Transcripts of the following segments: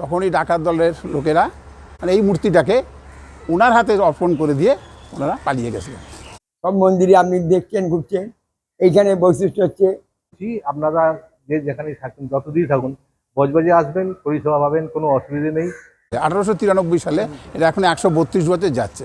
তখনই ডাকাত দলের লোকেরা মানে এই মূর্তিটাকে ওনার হাতে অর্পণ করে দিয়ে ওনারা পালিয়ে গেছিলেন। সব মন্দিরে আপনি দেখছেন ঘুরছেন এইখানে বৈশিষ্ট্য হচ্ছে আপনারা যে যেখানে থাকুন যতদিন থাকুন বজবাজে আসবেন পরিষেবা পাবেন কোনো অসুবিধে নেই। আঠারোশো তিরানব্বই সালে এটা এখন একশো বত্রিশ বছর যাচ্ছে।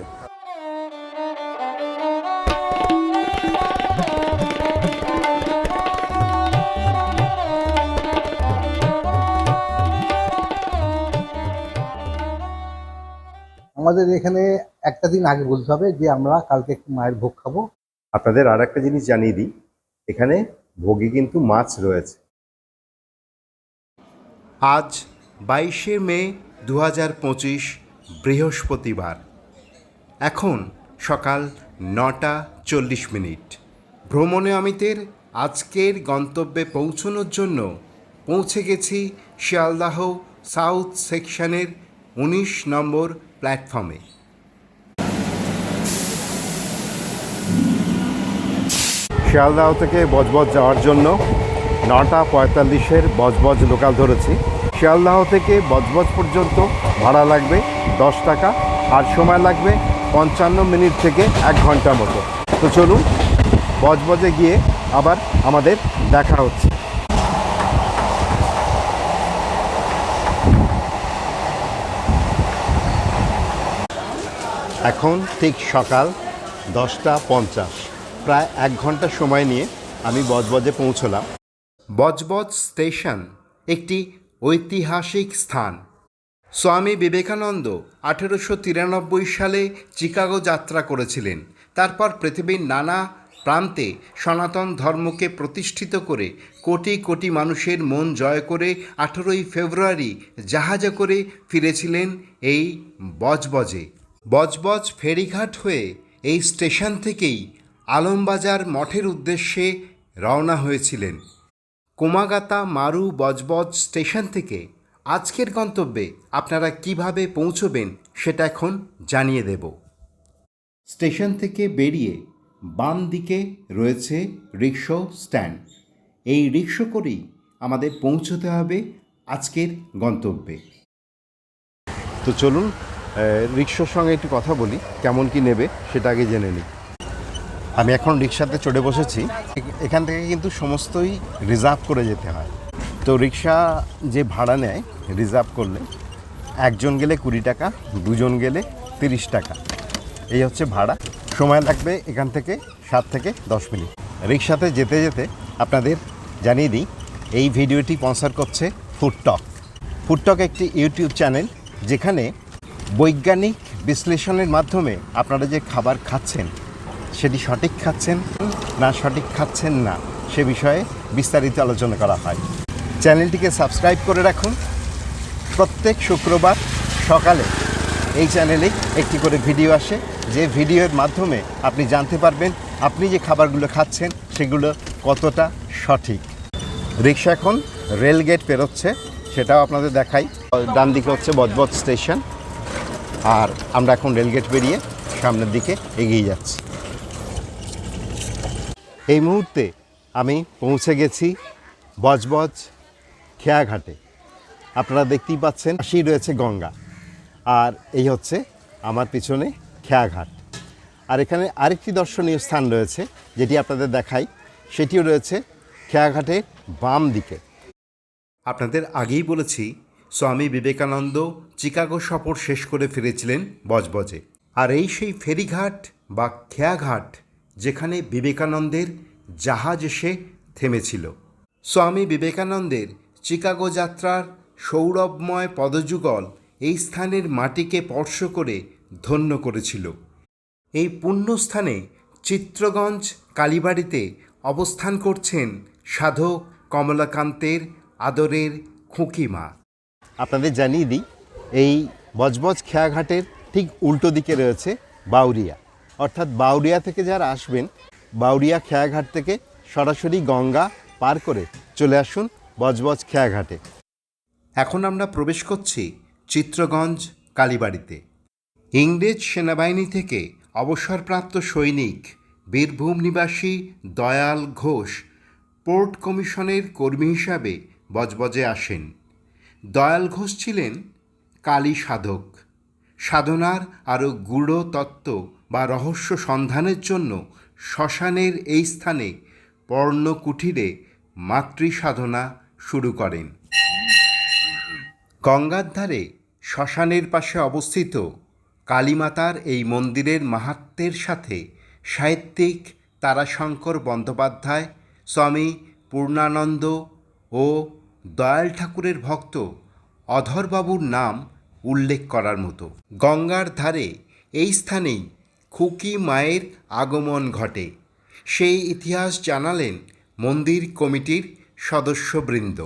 আমাদের এখানে একটা দিন আগে বলতে হবে যে আমরা কালকে একটু মায়ের ভোগ খাব। আপনাদের আর একটা জিনিস জানিয়ে দিই এখানে ভোগে কিন্তু মাছ রয়েছে। আজ বাইশে মে দু হাজার পঁচিশ বৃহস্পতিবার। এখন সকাল নটা চল্লিশ মিনিট। ভ্রমণে অমিতের আজকের গন্তব্যে পৌঁছনোর জন্য পৌঁছে গেছি শিয়ালদাহ সাউথ সেকশনের উনিশ নম্বর প্ল্যাটফর্মে শিয়ালদাহ থেকে বজবজ যাওয়ার জন্য নটা পঁয়তাল্লিশের বজবজ লোকাল ধরেছি। শিয়ালদাহ থেকে বজবজ পর্যন্ত ভাড়া লাগবে দশ টাকা আর সময় লাগবে পঞ্চান্ন মিনিট থেকে এক ঘণ্টা মতো। তো চলুন, বজবজে গিয়ে আবার আমাদের দেখা হচ্ছে। এখন ঠিক সকাল দশটা পঞ্চাশ। প্রায় এক ঘণ্টা সময় নিয়ে আমি বজবজে পৌঁছলাম। বজবজ স্টেশন একটি ঐতিহাসিক স্থান। স্বামী বিবেকানন্দ আঠেরোশো তিরানব্বই সালে চিকাগো যাত্রা করেছিলেন। তারপর পৃথিবীর নানা প্রান্তে সনাতন ধর্মকে প্রতিষ্ঠিত করে কোটি কোটি মানুষের মন জয় করে আঠেরোই ফেব্রুয়ারি জাহাজে করে ফিরেছিলেন এই বজবজে। বজবজ ফেরিঘাট হয়ে এই স্টেশন থেকেই আলমবাজার মঠের উদ্দেশ্যে রওনা হয়েছিলেন। কোমাগাতা মারু বজবজ স্টেশন থেকে আজকের গন্তব্যে আপনারা কীভাবে পৌঁছবেন সেটা এখন জানিয়ে দেব। স্টেশন থেকে বেরিয়ে বাম দিকে রয়েছে রিক্সো স্ট্যান্ড। এই রিক্সো করেই আমাদের পৌঁছতে হবে আজকের গন্তব্যে। তো চলুন রিক্সার সঙ্গে একটু কথা বলি, কেমন কি নেবে সেটা আগে জেনে নিই। আমি এখন রিক্সাতে চড়ে বসেছি, এখান থেকে কিন্তু সমস্তই রিজার্ভ করে যেতে হয়। তো রিক্সা যে ভাড়া নেয়, রিজার্ভ করলে একজন গেলে কুড়ি টাকা, দুজন গেলে তিরিশ টাকা। এই হচ্ছে ভাড়া। সময় লাগবে এখান থেকে সাত থেকে দশ মিনিট। রিক্সাতে যেতে যেতে আপনাদের জানিয়ে দিই, এই ভিডিওটি স্পন্সর করছে ফুডটক ফুডটক একটি ইউটিউব চ্যানেল, যেখানে বৈজ্ঞানিক বিশ্লেষণের মাধ্যমে আপনারা যে খাবার খাচ্ছেন, সেটি সঠিক খাচ্ছেন না সঠিক খাচ্ছেন না, সে বিষয়ে বিস্তারিত আলোচনা করা হয়। চ্যানেলটিকে সাবস্ক্রাইব করে রাখুন। প্রত্যেক শুক্রবার সকালে এই চ্যানেলে একটি করে ভিডিও আসে। যে ভিডিওর মাধ্যমে আপনি জানতে পারবেন আপনি যে খাবারগুলো খাচ্ছেন, সেগুলো কতটা সঠিক। রিক্সা এখন রেলগেট পেরোচ্ছে, সেটাও আপনাদের দেখাই। ডান দিকে হচ্ছে বজবজ স্টেশন। আর আমরা এখন রেলগেট বেরিয়ে সামনের দিকে এগিয়ে যাচ্ছি। এই মুহূর্তে আমি পৌঁছে গেছি বজবজ খেয়াঘাটে। আপনারা দেখতেই পাচ্ছেন, পাশেই রয়েছে গঙ্গা। আর এই হচ্ছে আমার পিছনে খেয়াঘাট। আর এখানে আরেকটি দর্শনীয় স্থান রয়েছে, যেটি আপনাদের দেখাই। সেটিও রয়েছে খেয়াঘাটের বাম দিকে আপনাদের আগেই বলেছি স্বামী বিবেকানন্দ চিকাগো সফর শেষ করে ফিরেছিলেন বজবজে। আর এই সেই ফেরিঘাট বা খেয়াঘাট যেখানে বিবেকানন্দের জাহাজ এসে থেমেছিল। স্বামী বিবেকানন্দের চিকাগো যাত্রার সৌরভময় পদযুগল এই স্থানের মাটিকে স্পর্শ করে ধন্য করেছিল। এই পুণ্যস্থানে চিত্রগঞ্জ কালীবাড়িতে অবস্থান করছেন সাধক কমলাকান্তের আদরের খুঁকিমা। আপনাদের জানিয়ে দিই, এই বজবজ খেয়াঘাটের ঠিক উল্টো দিকে রয়েছে বাউরিয়া। অর্থাৎ বাউরিয়া থেকে যারা আসবেন, বাউরিয়া খেয়াঘাট থেকে সরাসরি গঙ্গা পার করে চলে আসুন বজবজ খেয়াঘাটে। এখন আমরা প্রবেশ করছি চিত্রগঞ্জ, কালীবাড়িতে। ইংরেজ সেনাবাহিনী থেকে অবসরপ্রাপ্ত সৈনিক বীরভূম নিবাসী দয়াল ঘোষ, পোর্ট কমিশনের কর্মী হিসাবে বজবজে আসেন। দয়াল ঘোষ ছিলেন কালী সাধক। সাধনার আরও গূঢ় তত্ত্ব বা রহস্য সন্ধানের জন্য শ্মশানের এই স্থানে পর্ণকুঠিরে মাতৃ সাধনা শুরু করেন। গঙ্গার ধারে শ্মশানের পাশে অবস্থিত কালীমাতার এই মন্দিরের মাহাত্ম্যের সাথে সাহিত্যিক তারাশঙ্কর বন্দ্যোপাধ্যায়, স্বামী পূর্ণানন্দ ও দয়াল ঠাকুরের ভক্ত অধরবাবুর নাম উল্লেখ করার মতো। গঙ্গার ধারে এই স্থানেই খুকি মায়ের আগমন ঘটে। সেই ইতিহাস জানালেন মন্দির কমিটির সদস্যবৃন্দ।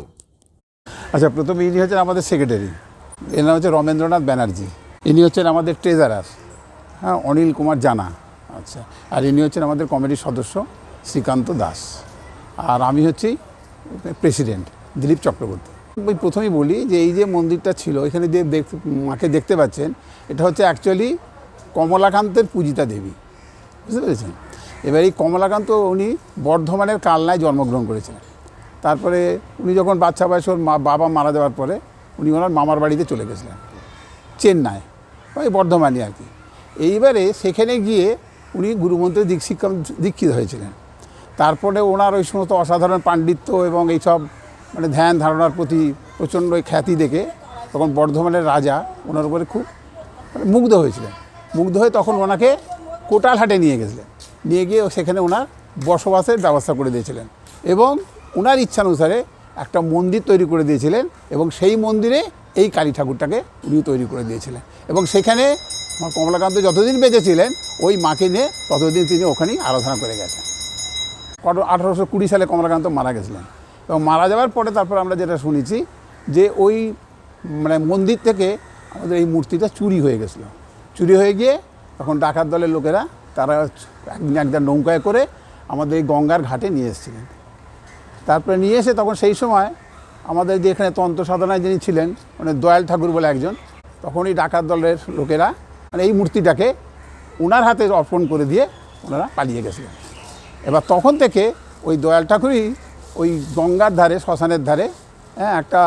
আচ্ছা প্রথমে ইনি হচ্ছেন আমাদের সেক্রেটারি। এর নাম হচ্ছে রমেন্দ্রনাথ ব্যানার্জি। ইনি হচ্ছেন আমাদের ট্রেজারার। হ্যাঁ অনিল কুমার জানা। আচ্ছা আর ইনি হচ্ছেন আমাদের কমিটির সদস্য শ্রীকান্ত দাস। আর আমি হচ্ছি প্রেসিডেন্ট। দিলীপ চক্রবর্তী। ওই প্রথমেই বলি যে এই যে মন্দিরটা ছিল, এখানে যে মাকে দেখতে পাচ্ছেন, এটা হচ্ছে অ্যাকচুয়ালি কমলাকান্তের পূজিতা দেবী। বুঝতে পেরেছেন? এবার এই কমলাকান্ত, উনি বর্ধমানের কালনায় জন্মগ্রহণ করেছিলেন। তারপরে উনি যখন বাচ্চা বয়স ওর মা, বাবা মারা যাওয়ার পরে উনি ওনার মামার বাড়িতে চলে গেছিলেন, চেন্নাই, ওই বর্ধমানে আর কি। এইবারে সেখানে গিয়ে উনি গুরুমন্ত্রে দীক্ষিকা দীক্ষিত হয়েছিলেন। তারপরে ওনার ওই সমস্ত অসাধারণ পাণ্ডিত্য এবং এইসব মানে ধ্যান ধারণার প্রতি প্রচণ্ড খ্যাতি দেখে তখন বর্ধমানের রাজা ওনার উপরে খুব মানে মুগ্ধ হয়েছিলেন। মুগ্ধ হয়ে তখন ওনাকে কোটালহাটে নিয়ে গেছিলেন। নিয়ে গিয়ে সেখানে ওনার বসবাসের ব্যবস্থা করে দিয়েছিলেন এবং ওনার ইচ্ছানুসারে একটা মন্দির তৈরি করে দিয়েছিলেন এবং সেই মন্দিরে এই কালী ঠাকুরটাকে উনি তৈরি করে দিয়েছিলেন এবং সেখানে কমলাকান্ত যতদিন বেঁচে ছিলেন ওই মাকে নিয়ে ততদিন তিনি ওখানেই আরাধনা করে গেছেন। আঠারোশো কুড়ি সালে কমলাকান্ত মারা গেছিলেন। এবং মারা যাওয়ার পরে তারপর আমরা যেটা শুনেছি যে ওই মানে মন্দির থেকে আমাদের এই মূর্তিটা চুরি হয়ে গেছিল। চুরি হয়ে গিয়ে তখন ডাকাত দলের লোকেরা তারা একদিন একদম নৌকায় করে আমাদের এই গঙ্গার ঘাটে নিয়ে এসেছিলেন। তারপরে নিয়ে এসে তখন সেই সময় আমাদের যে এখানে তন্ত্র সাধনায় যিনি ছিলেন মানে দয়াল ঠাকুর বলে একজন তখন এই ডাকাত দলের লোকেরা মানে এই মূর্তিটাকে ওনার হাতে অর্পণ করে দিয়ে ওনারা পালিয়ে গেছিলেন। এবার তখন থেকে ওই দয়াল ঠাকুরই ওই গঙ্গার ধারে, শ্মশানের ধারে হ্যাঁ একটা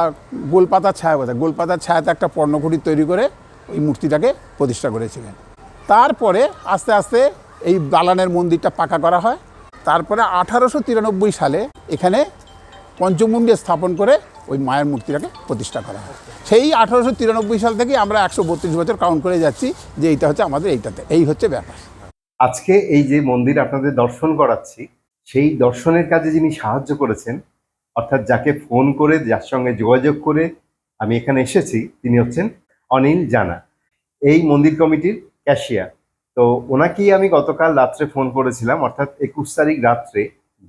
গোলপাতার ছায়া কথা গোলপাতার ছায়াতে একটা পর্ণকুটির তৈরি করে ওই মূর্তিটাকে প্রতিষ্ঠা করেছিলেন। তারপরে আস্তে আস্তে এই দালানের মন্দিরটা পাকা করা হয়। তারপরে আঠারোশো তিরানব্বই সালে এখানে পঞ্চমুণ্ডে স্থাপন করে ওই মায়ের মূর্তিটাকে প্রতিষ্ঠা করা হয়। সেই আঠারোশো তিরানব্বই সাল থেকে আমরা একশো বত্রিশ বছর কাউন্ট করে যাচ্ছি যে এইটা হচ্ছে আমাদের এইটাতে। এই হচ্ছে ব্যাপার। আজকে এই যে মন্দির আপনাদের দর্শন করাচ্ছি সেই দর্শনের কাজে যিনি সাহায্য করেছেন, অর্থাৎ যাকে ফোন করে, যার সঙ্গে যোগাযোগ করে আমি এখানে এসেছি, তিনি হচ্ছেন অনিল জানা। এই মন্দির কমিটির ক্যাশিয়ার। তো ওনাকেই আমি গতকাল রাত্রে ফোন করেছিলাম, অর্থাৎ একুশ তারিখ রাত্রে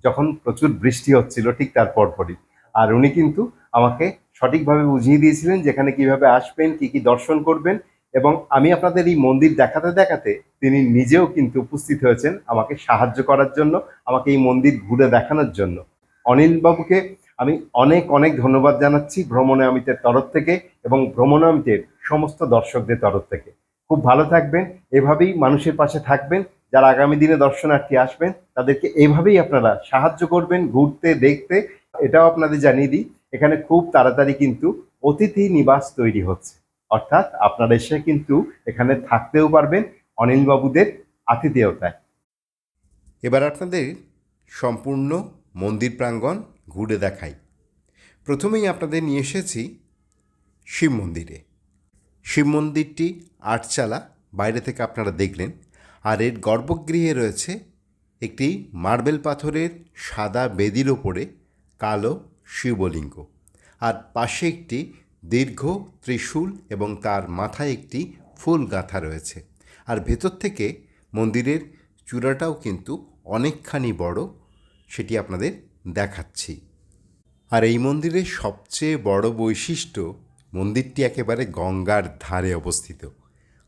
যখন প্রচুর বৃষ্টি হচ্ছিল, ঠিক তার পরপরই। আর উনি কিন্তু আমাকে সঠিকভাবে বুঝিয়ে দিয়েছিলেন যেখানে কীভাবে আসবেন, কি কি দর্শন করবেন এবং আমি আপনাদের এই মন্দির দেখাতে দেখাতে তিনি নিজেও কিন্তু উপস্থিত হয়েছেন আমাকে সাহায্য করার জন্য, আমাকে এই মন্দির ঘুরে দেখানোর জন্য। অনিল বাবুকে আমি অনেক অনেক ধন্যবাদ জানাচ্ছি ভ্রমণে অমিতের তরফ থেকে এবং ভ্রমণ অমিতের সমস্ত দর্শকদের তরফ থেকে। খুব ভালো থাকবেন, এভাবেই মানুষের পাশে থাকবেন, যারা আগামী দিনে দর্শনার্থী আসবেন, তাদেরকে এইভাবেই আপনারা সাহায্য করবেন ঘুরতে, দেখতে, এটাও আপনাদের জানিয়ে দিই, এখানে খুব তাড়াতাড়ি কিন্তু অতিথি নিবাস তৈরি হচ্ছে। অর্থাৎ আপনারা এসে কিন্তু এখানে থাকতেও পারবেন অনিলবাবুদের আতিথেয়তায়। এবার আপনাদের সম্পূর্ণ মন্দির প্রাঙ্গণ ঘুরে দেখাই। প্রথমেই আপনাদের নিয়ে এসেছি শিব মন্দিরে। শিব মন্দিরটি আটচালা, বাইরে থেকে আপনারা দেখলেন। আর এর গর্ভগৃহে রয়েছে একটি মার্বেল পাথরের সাদা বেদির ওপরে কালো শিবলিঙ্গ। আর পাশে একটি দীর্ঘ, ত্রিশূল এবং তার মাথায় একটি ফুল গাঁথা রয়েছে। আর ভেতর থেকে মন্দিরের চূড়াটাও কিন্তু অনেকখানি বড়, সেটি আপনাদের দেখাচ্ছি। আর এই মন্দিরের সবচেয়ে বড় বৈশিষ্ট্য, মন্দিরটি একেবারে গঙ্গার ধারে অবস্থিত।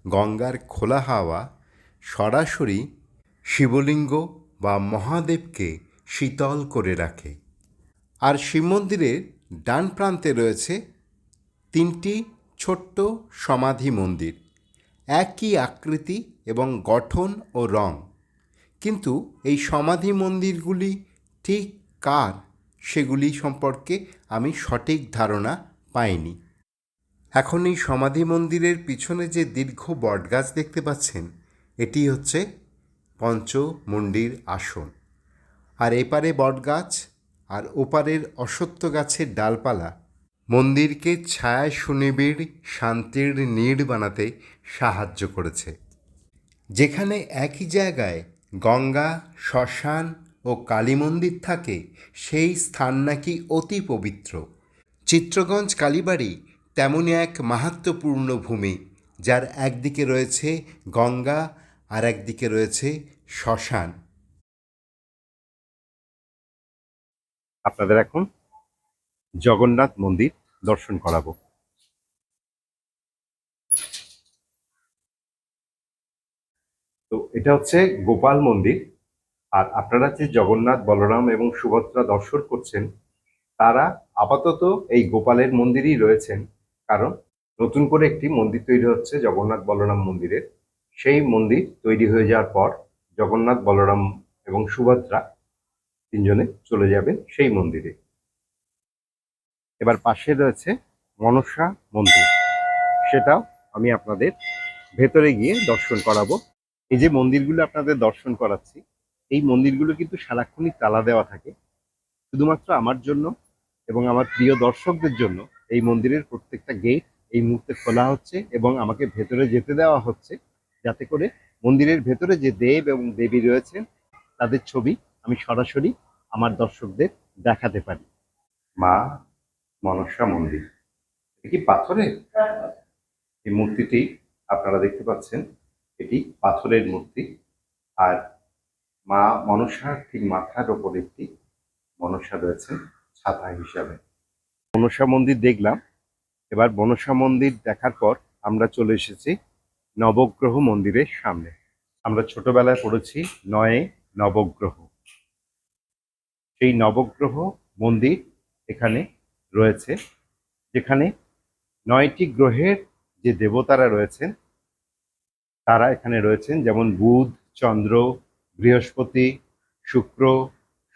গঙ্গার খোলা হাওয়া সরাসরি শিবলিঙ্গ বা মহাদেবকে শীতল করে রাখে। আর শিব মন্দিরের ডান প্রান্তে রয়েছে তিনটি ছোট্ট সমাধি মন্দির। একই আকৃতি এবং গঠন ও রং। কিন্তু এই সমাধি মন্দিরগুলি ঠিক কার? সেগুলি সম্পর্কে আমি সঠিক ধারণা পাইনি। এখন এই সমাধি মন্দিরের পিছনে যে দীর্ঘ বটগাছ দেখতে পাচ্ছেন, এটি হচ্ছে পঞ্চমুণ্ডির আসন। আর এপারে বটগাছ, আর ওপারের অশ্বত্থ গাছের ডালপালা মন্দিরকে ছায়া সুনিবিড় শান্তির নীড় বানাতে সাহায্য করেছে। যেখানে একই জায়গায় গঙ্গা, শ্মশান ও কালী মন্দির থাকে, সেই স্থান নাকি অতি পবিত্র। চিত্রগঞ্জ কালীবাড়ি তেমনই এক মাহাত্ম্যপূর্ণ ভূমি, যার একদিকে রয়েছে গঙ্গা, আর একদিকে রয়েছে শ্মশান। আপনাদের এখন জগন্নাথ মন্দির দর্শন করাবো। তো এটা হচ্ছে গোপাল মন্দির। আর আপনারা যে জগন্নাথ, বলরাম এবং সুভদ্রা দর্শন করছেন, তারা আপাতত এই গোপালের মন্দিরই রয়েছেন। কারণ নতুন করে একটি মন্দির তৈরি হচ্ছে জগন্নাথ, বলরাম মন্দিরের। সেই মন্দির তৈরি হয়ে যাওয়ার পর জগন্নাথ, বলরাম এবং সুভদ্রা তিনজনে চলে যাবেন সেই মন্দিরে। এবার পাশে রয়েছে মনসা মন্দির। সেটাও আমি আপনাদের ভেতরে গিয়ে দর্শন করাবো। এই যে মন্দিরগুলো আপনাদের দর্শন করাচ্ছি, এই মন্দিরগুলো কিন্তু সারাক্ষণই তালা দেওয়া থাকে। শুধুমাত্র আমার জন্য এবং আমার প্রিয় দর্শকদের জন্য এই মন্দিরের প্রত্যেকটা গেট এই মুহূর্তে খোলা হচ্ছে এবং আমাকে ভেতরে যেতে দেওয়া হচ্ছে। যাতে করে মন্দিরের ভেতরে যে দেব এবং দেবী রয়েছেন, তাদের ছবি আমি সরাসরি আমার দর্শকদের দেখাতে পারি। মা মনসা মন্দির। এটি পাথরের? এই মূর্তিটি আপনারা দেখতে পাচ্ছেন, এটি পাথরের মূর্তি। আর মা মনসার ঠিক মাথার ওপর একটি মনসা রয়েছে, ছাতা হিসাবে। মনসা মন্দির দেখলাম। এবার মনসা মন্দির দেখার পর আমরা চলে এসেছি নবগ্রহ মন্দিরের সামনে। আমরা ছোটবেলায় পড়েছি নয়ে নবগ্রহ। সেই নবগ্রহ মন্দির এখানে রয়েছে, যেখানে নয়টি গ্রহের যে দেবতারা রয়েছেন, তারা এখানে রয়েছেন, যেমন বুধ, চন্দ্র, বৃহস্পতি, শুক্র,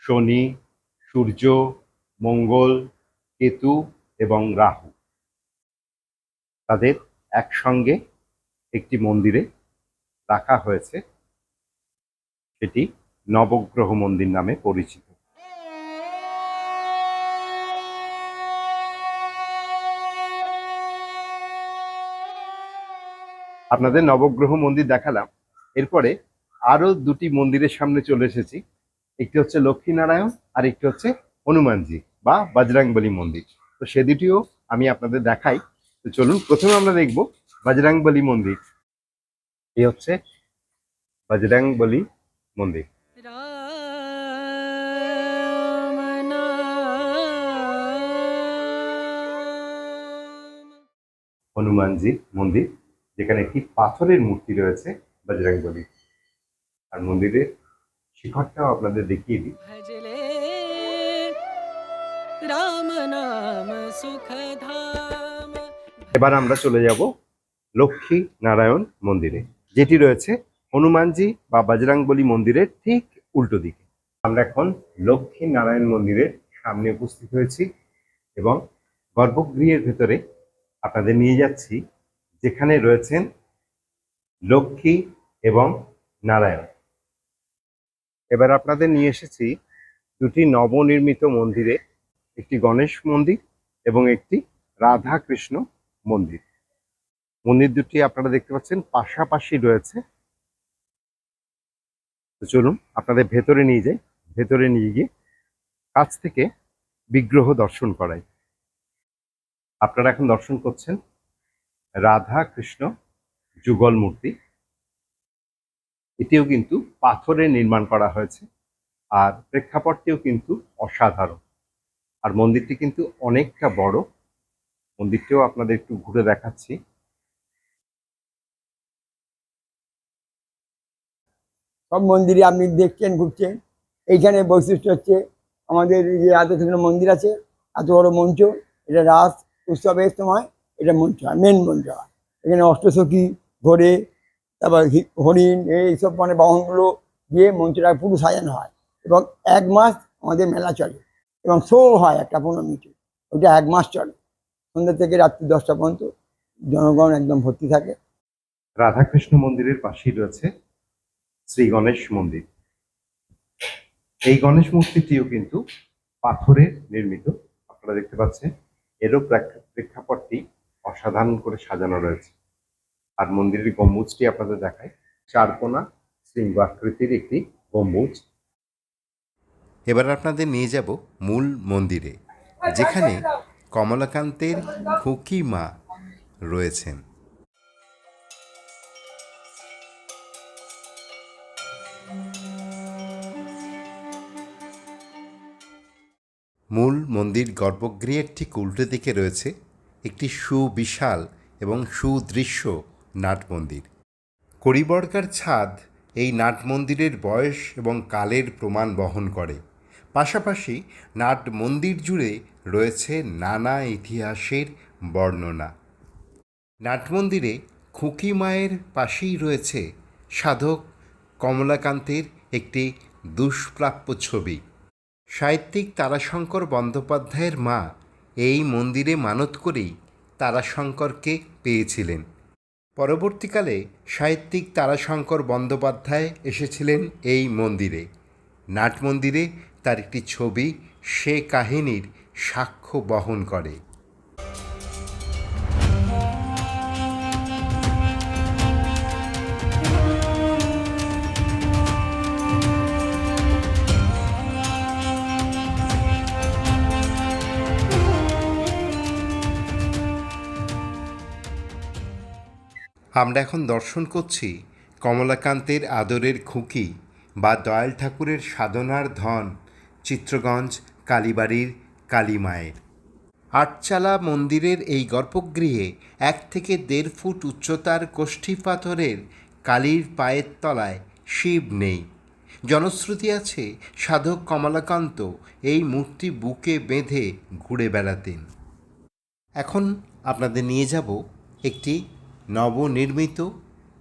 শনি, সূর্য, মঙ্গল, কেতু এবং রাহু। তাদের একসঙ্গে একটি মন্দিরে রাখা হয়েছে। সেটি নবগ্রহ মন্দির নামে পরিচিত। আপনাদের নবগ্রহ মন্দির দেখালাম। এরপরে আরও দুটি মন্দিরের সামনে চলে এসেছি। একটি হচ্ছে লক্ষ্মীনারায়ণ আর একটি হচ্ছে হনুমানজি বা বজরাংবলী মন্দির। তো সে দুটিও আমি আপনাদের দেখাই। তো চলুন প্রথমে আমরা দেখব বজরাংবলী মন্দির। এই হচ্ছে বজরাংবলী মন্দির। হনুমানজি মন্দির। যেখানে একটি পাথরের মূর্তি রয়েছে বজরাংবলী। আর মন্দিরের শিখরটাও আপনাদের দেখিয়ে দিই। রাম নাম সুখধাম। এবার আমরা চলে যাব লক্ষ্মী নারায়ণ মন্দিরে যেটি রয়েছে হনুমানজি বা বজরাংবলী মন্দিরের ঠিক উল্টো দিকে। আমরা এখন লক্ষ্মী নারায়ণ মন্দিরের সামনে উপস্থিত হয়েছি এবং গর্ভগৃহের ভেতরে আপনাদের নিয়ে যাচ্ছি যেখানে রয়েছেন লক্ষ্মী এবং নারায়ণ। এবার আপনাদের নিয়ে এসেছি দুটি নবনির্মিত মন্দিরে, একটি গণেশ মন্দির এবং একটি রাধা কৃষ্ণ মন্দির। মন্দির দুটি আপনারা দেখতে পাচ্ছেন, পাশাপাশি রয়েছে। তো চলুন আপনাদের ভেতরে নিয়ে যাই, ভেতরে নিয়ে গিয়ে কাছ থেকে বিগ্রহ দর্শন করাই। আপনারা এখন দর্শন করছেন রাধা কৃষ্ণ যুগল মূর্তি। এটিও কিন্তু পাথরে নির্মাণ করা হয়েছে আর প্রেক্ষাপটটিও কিন্তু অসাধারণ। আর মন্দিরটি কিন্তু অনেকটা বড়। মন্দিরটিও আপনাদের একটু ঘুরে দেখাচ্ছি। সব মন্দিরে আপনি দেখছেন, ঘুরছেন। এইখানে বৈশিষ্ট্য হচ্ছে আমাদের যে রাধাকৃষ্ণ মন্দির আছে, এত বড় মঞ্চ, এটা রাস উৎসবের সময় এটা হয় মেন হয় এখানে অষ্টসখী ঘোড়ে, তারপর হরিণ এইসব মানে বাহনগুলো দিয়ে মঞ্চটা পুরো সাজানো হয়। এবং এক মাস আমাদের মেলা চলে এবং শো হয় একটা পনেরো ওটা এক মাস চলে। সন্ধ্যা থেকে রাত্রি দশটা পর্যন্ত জনগণ একদম ভর্তি থাকে। রাধাকৃষ্ণ মন্দিরের পাশেই রয়েছে শ্রী গণেশ মন্দির। এই গণেশ মূর্তিটিও কিন্তু পাথরের নির্মিত। আপনারা দেখতে পাচ্ছেন এরও প্রেক্ষা- প্রেক্ষাপটটি অসাধারণ করে সাজানো রয়েছে। আর মন্দিরের গম্বুজটি আপনাদের দেখায় চারকোনা শৃঙ্গ আকৃতির একটি গম্বুজ। এবার আপনাদের নিয়ে যাব মূল মন্দিরে, যেখানে কমলাকান্তের খুকি মা রয়েছেন। মূল মন্দির গর্ভগৃহের ঠিক উল্টো দিকে রয়েছে একটি সুবিশাল এবং সুদৃশ্য নাটমন্দির। করিবর্গার ছাদ এই নাট মন্দিরের বয়স এবং কালের প্রমাণ বহন করে। পাশাপাশি নাট মন্দির জুড়ে রয়েছে নানা ইতিহাসের বর্ণনা। নাট মন্দিরে খুকি মায়ের পাশেই রয়েছে সাধক কমলাকান্তের একটি দুষ্প্রাপ্য ছবি। সাহিত্যিক তারাশঙ্কর বন্দ্যোপাধ্যায়ের মা এই মন্দিরে মানত করেই তারাশঙ্করকে পেয়েছিলেন। পরবর্তীকালে সাহিত্যিক তারাশঙ্কর বন্দ্যোপাধ্যায় এসেছিলেন এই মন্দিরে। নাট মন্দিরে তার একটি ছবি সে কাহিনীর সাক্ষ্য বহন করে। আমরা এখন দর্শন করছি কমলাকান্তের আদরের খুকি বা দয়াল ঠাকুরের সাধনার ধন, চিত্রগঞ্জ, কালীবাড়ির কালীমায়ের। আটচালা মন্দিরের এই গর্ভগৃহে এক থেকে দেড় ফুট উচ্চতার কোষ্ঠী পাথরের কালীর পায়ের তলায় শিব নেই। জনশ্রুতি আছে সাধক কমলাকান্ত এই মূর্তি বুকে বেঁধে ঘুরে বেড়াতেন। এখন আপনাদের নিয়ে যাব একটি নবনির্মিত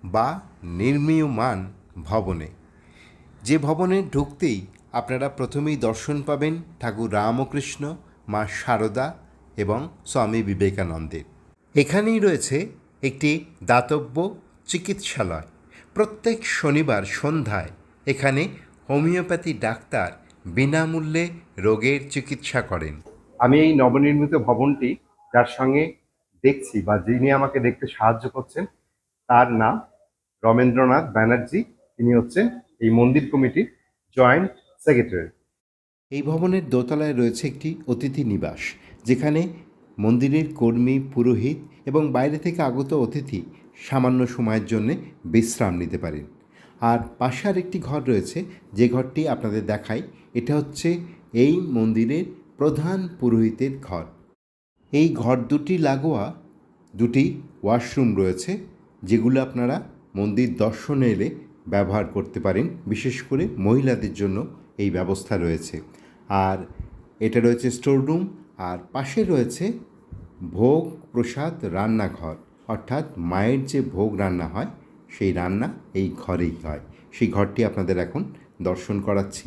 বা নির্মীয়মান ভবনে। যে ভবনে ঢুকতেই আপনারা প্রথমেই দর্শন পাবেন ঠাকুর রামকৃষ্ণ, মা শারদা এবং স্বামী বিবেকানন্দের। এখানেই রয়েছে একটি দাতব্য চিকিৎসালয়। প্রত্যেক শনিবার সন্ধ্যায় এখানে হোমিওপ্যাথি ডাক্তার বিনামূল্যে রোগের চিকিৎসা করেন। আমি এই নবনির্মিত ভবনটি যার সঙ্গে দেখছি বা যিনি আমাকে দেখতে সাহায্য করছেন, তার নাম রমেন্দ্রনাথ ব্যানার্জি। তিনি হচ্ছেন এই মন্দির কমিটির জয়েন্ট সেক্রেটারি। এই ভবনের দোতলায় রয়েছে একটি অতিথি নিবাস, যেখানে মন্দিরের কর্মী, পুরোহিত এবং বাইরে থেকে আগত অতিথি সামান্য সময়ের জন্য বিশ্রাম নিতে পারেন। আর পাশে আর একটি ঘর রয়েছে, যে ঘরটি আপনাদের দেখাই। এটা হচ্ছে এই মন্দিরের প্রধান পুরোহিতের ঘর। এই ঘর দুটি লাগোয়া, দুটি ওয়াশরুম রয়েছে, যেগুলো আপনারা মন্দির দর্শনে এলে ব্যবহার করতে পারেন, বিশেষ করে মহিলাদের জন্য এই ব্যবস্থা রয়েছে। আর এটা রয়েছে স্টোররুম, আর পাশে রয়েছে ভোগ প্রসাদ রান্নাঘর। অর্থাৎ মায়ের যে ভোগ রান্না হয়, সেই রান্না এই ঘরেই হয়। সেই ঘরটি আপনাদের এখন দর্শন করাচ্ছি।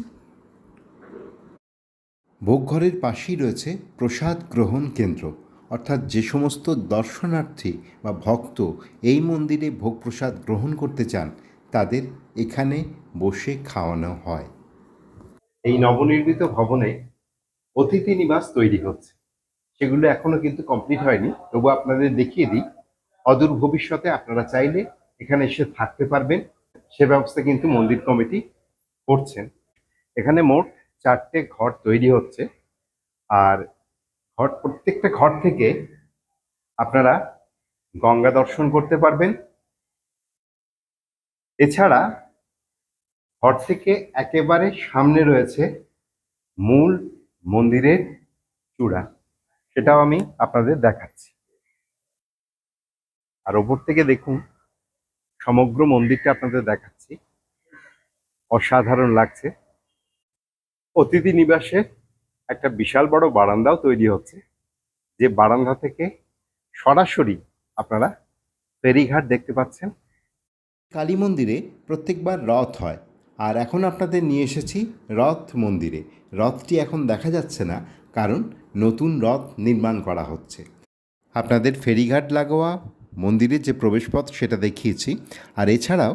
ভোগঘরের পাশেই রয়েছে প্রসাদ গ্রহণ কেন্দ্র। অর্থাৎ যে সমস্ত দর্শনার্থী বা ভক্ত এই মন্দিরে ভোগ প্রসাদ গ্রহণ করতে চান, তাদের এখানে বসে খাওয়ানো হয়। এই নবনির্মিত ভবনে অতিথি নিবাস তৈরি হচ্ছে। সেগুলো এখনও কিন্তু কমপ্লিট হয়নি। তবু আপনাদের দেখিয়ে দিই, অদূর ভবিষ্যতে আপনারা চাইলে এখানে এসে থাকতে পারবেন। সে ব্যবস্থা কিন্তু মন্দির কমিটি করছেন। এখানে মোট চারটে ঘর তৈরি হচ্ছে। আর ঘর, প্রত্যেকটা ঘর থেকে আপনারা গঙ্গা দর্শন করতে পারবেন। এছাড়া ঘর থেকে একেবারে সামনে রয়েছে মূল মন্দিরের চূড়া। সেটাও আমি আপনাদের দেখাচ্ছি। আর ওপর থেকে দেখুন, সমগ্র মন্দিরটা আপনাদের দেখাচ্ছি। অসাধারণ লাগছে। অতিথি নিবাসে একটা বিশাল বড় বারান্দাও তৈরি হচ্ছে, যে বারান্দা থেকে সরাসরি আপনারা ফেরিঘাট দেখতে পাচ্ছেন। কালী মন্দিরে প্রত্যেকবার রথ হয়, আর এখন আপনাদের নিয়ে এসেছি রথ মন্দিরে। রথটি এখন দেখা যাচ্ছে না, কারণ নতুন রথ নির্মাণ করা হচ্ছে। আপনাদের ফেরিঘাট লাগোয়া মন্দিরের যে প্রবেশপথ সেটা দেখিয়েছি, আর এছাড়াও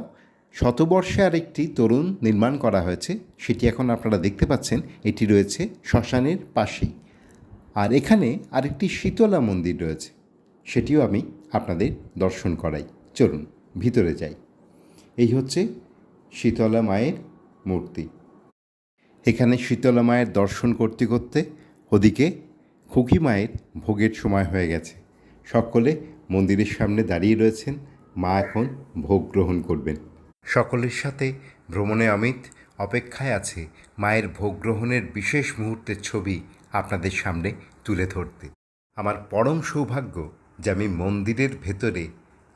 শতবর্ষে আরেকটি তরুণ নির্মাণ করা হয়েছে। সেটি এখন আপনারা দেখতে পাচ্ছেন। এটি রয়েছে শ্মশানের পাশেই। আর এখানে আরেকটি শীতলা মন্দির রয়েছে। সেটিও আমি আপনাদের দর্শন করাই। চলুন, ভিতরে যাই। এই হচ্ছে শীতলা মায়ের মূর্তি। এখানে শীতলা মায়ের দর্শন করতে করতে ওদিকে খুকি মায়ের ভোগের সময় হয়ে গেছে। সকলে মন্দিরের সামনে দাঁড়িয়ে রয়েছেন। মা এখন ভোগ গ্রহণ করবেন। সকলের সাথে ভ্রমণে অমিত অপেক্ষায় আছে মায়ের ভোগ গ্রহণের বিশেষ মুহূর্তের ছবি আপনাদের সামনে তুলে ধরতে। আমার পরম সৌভাগ্য যে আমি মন্দিরের ভেতরে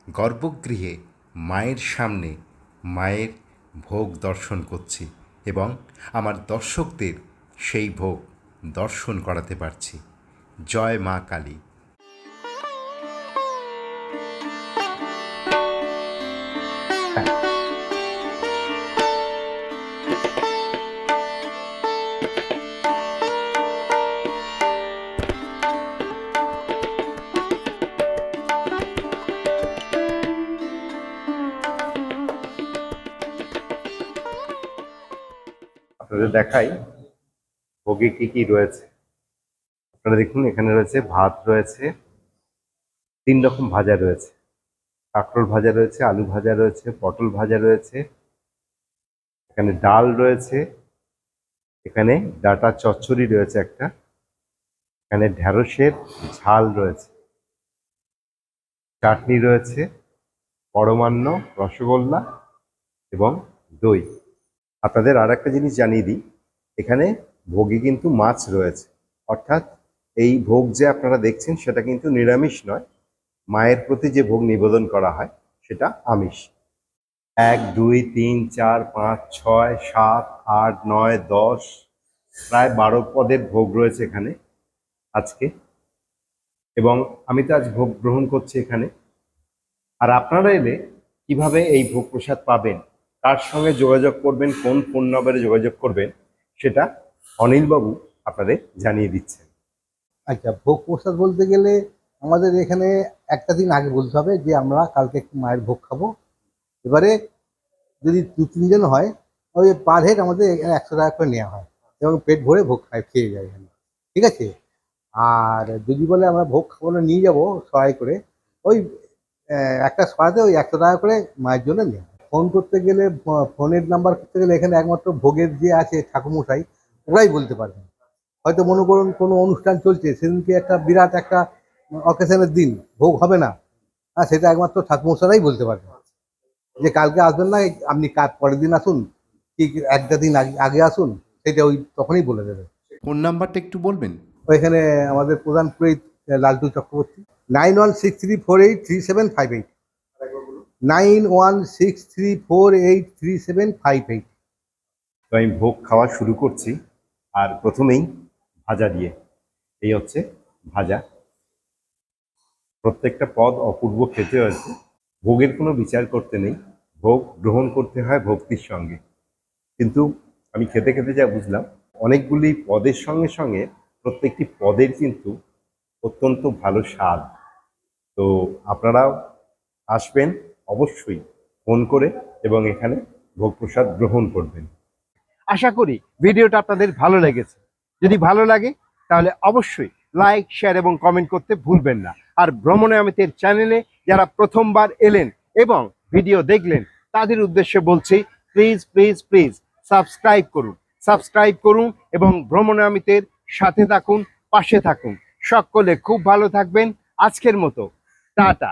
গর্ভগৃহে মায়ের সামনে মায়ের ভোগ দর্শন করছি এবং আমার দর্শকদের সেই ভোগ দর্শন করাতে পারছি। জয় মা কালী। আপনাদের দেখাই। ভোগে কি কি রয়েছে? আপনারা দেখুন, এখানে রয়েছে ভাত রয়েছে, তিন রকম ভাজা রয়েছে। কাঁকরোল ভাজা রয়েছে, আলু ভাজা রয়েছে, পটল ভাজা রয়েছে, এখানে ডাল রয়েছে, এখানে ডাটা চচ্চড়ি রয়েছে একটা, এখানে ঢ্যাঁড়সের ঝাল রয়েছে, চাটনি রয়েছে, পরমান্ন, রসগোল্লা এবং দই। আপনাদের আর একটা জিনিস জানিয়ে দিই, এখানে ভোগে কিন্তু মাছ রয়েছে। অর্থাৎ এই ভোগ যে আপনারা দেখছেন সেটা কিন্তু নিরামিষ নয়, মায়ের প্রতি যে ভোগ নিবেদন করা হয় সেটা আমিষ। এক, দুই, তিন, চার, পাঁচ, ছয়, সাত, আট, নয়, দশ, প্রায় বারো পদের ভোগ রয়েছে এখানে আজকে। এবং আমি তো আজ ভোগ গ্রহণ করছি এখানে। আর আপনারা এলে কীভাবে এই ভোগ প্রসাদ পাবেন? কার সঙ্গে যোগাযোগ করবেন, কোন ফোন নম্বরে যোগাযোগ করবেন, সেটা অনিলবাবু আপনাদের জানিয়ে দিচ্ছেন। আচ্ছা ভোগ প্রসাদ বলতে গেলে আমাদের এখানে একটা দিন আগে বলতে হবে যে আমরা কালকে মায়ের ভোগ খাব। এবারে যদি দু তিনজন হয়, ওই পার হেড আমাদের এখানে একশো টাকা করে নেওয়া হয় এবং পেট ভরে ভোগ খাই খেয়ে যায় এখানে। ঠিক আছে? আর যদি বলে আমরা ভোগ খাব নিয়ে যাব সহায় করে, ওই একটা সহায়তে ওই একশো টাকা করে মায়ের জন্য নেওয়া হয়। ফোন করতে গেলে ফোনের নাম্বার করতে গেলে এখানে একমাত্র ভোগের যে আছে ঠাকুমশাই ওরাই বলতে পারবেন। হয়তো মনে করুন কোনো অনুষ্ঠান চলছে সেদিনকে একটা বিরাট একটা অকেশনের দিন ভোগ হবে না। হ্যাঁ সেটা একমাত্র ঠাকুমশারাই বলতে পারবেন। যে কালকে আসবেন না আপনি কাজ পরের দিন আসুন কি একটা দিন আগে আসুন সেটা ওই তখনই বলে দেবে। ফোন নাম্বারটা একটু বলবেন? ওইখানে আমাদের প্রধান পুরোহিত Laltu Chakraborty. Nine one six three four eight three seven five eight. Nine one six three four eight three seven five eight. তো আমি ভোগ খাওয়া শুরু করছি, আর প্রথমেই ভাজা দিয়ে। এই হচ্ছে ভাজা। প্রত্যেকটা পদ অপূর্ব খেতে হয়েছে। ভোগের কোনো বিচার করতে নেই। ভোগ গ্রহণ করতে হয় ভক্তির সঙ্গে। কিন্তু আমি খেতে খেতে যা বুঝলাম, অনেকগুলি পদের সঙ্গে সঙ্গে প্রত্যেকটি পদের কিন্তু অত্যন্ত ভালো স্বাদ। তো আপনারাও আসবেন অবশ্যই ফোন করে এবং এখানে ভোগ প্রসাদ গ্রহণ করবেন। আশা করি ভিডিওটা আপনাদের ভালো লেগেছে। যদি ভালো লাগে, তাহলে অবশ্যই লাইক শেয়ার এবং কমেন্ট করতে ভুলবেন না। আর ভ্রমণে অমিতের চ্যানেলে যারা প্রথমবার এলেন এবং ভিডিও দেখলেন, তাদের উদ্দেশ্যে বলছি প্লিজ প্লিজ প্লিজ সাবস্ক্রাইব করুন। সাবস্ক্রাইব করুন এবং ভ্রমণে অমিতের সাথে থাকুন, পাশে থাকুন। সকলে খুব ভালো থাকবেন। আজকের মতো, টাটা।